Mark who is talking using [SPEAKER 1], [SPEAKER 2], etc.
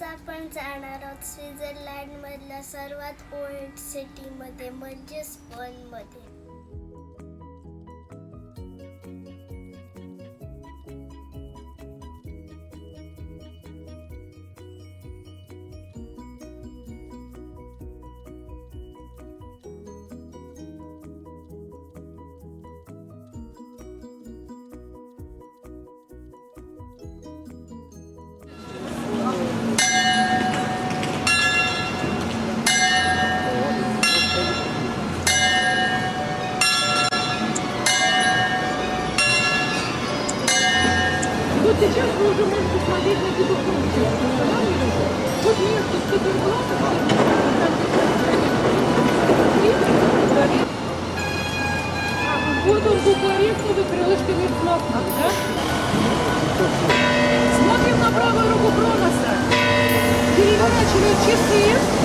[SPEAKER 1] आज आपण जाणार आहोत स्वित्झर्लंडमधल्या सर्वात ओल्ड
[SPEAKER 2] सिटीमध्ये म्हणजेच बर्नमध्ये уже можете смотреть на фотографии. Вот место, в котором Вот он Бухарест, вы крылышки не смотрите, да? Смотрим на правую руку Кроноса. Переворачиваем часы.